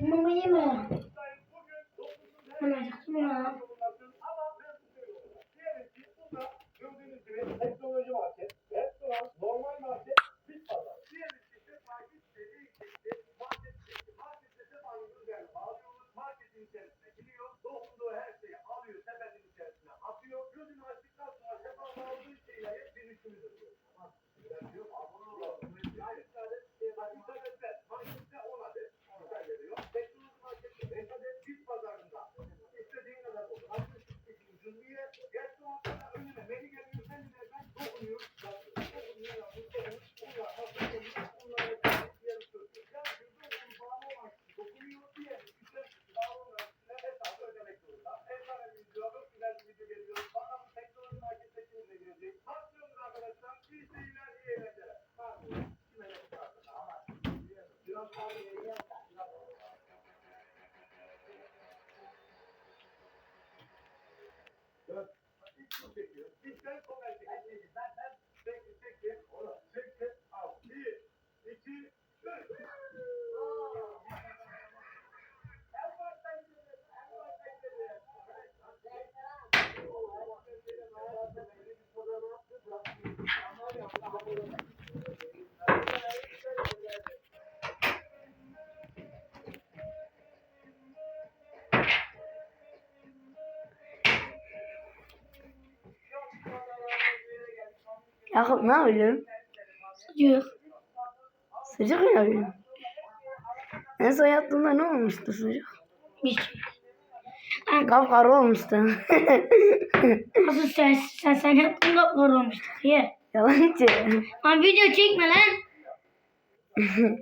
Mama yeme. Ben acıktım ya. Teknoloji market, Dört. Yakup ne yapıyorsun? Sucuk. Sucuk mu yapıyorsun? En son yaptığında ne olmuştu şey. Ay, Kapkara olmuştu. Nasıl sen, sen, sen yaptın kaplar olmuştuk ye. Yalancı. Lan video çekme lan.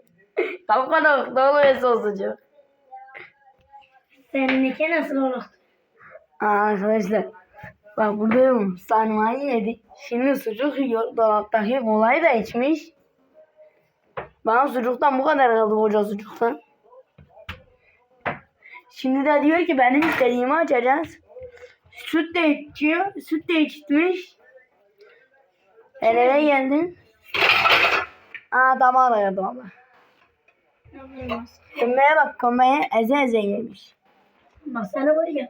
Kapkara ne oluyorsa o sucuk. Seninki nasıl olur? Aa, arkadaşlar. Bak buradayım. Sarmayı yedik. Şimdi sucuk yiyor. Dolaptaki kolayı da içmiş. Bana sucuktan bu kadar kaldı koca sucuktan. Şimdi de diyor ki benim istediğimi açacağız. Süt de içiyor. Süt de içmiş. El ele geldin. Aa damağı da yardım ama. Kömbeye bak kömbeye eze eze yemiş. Bak sana var ya.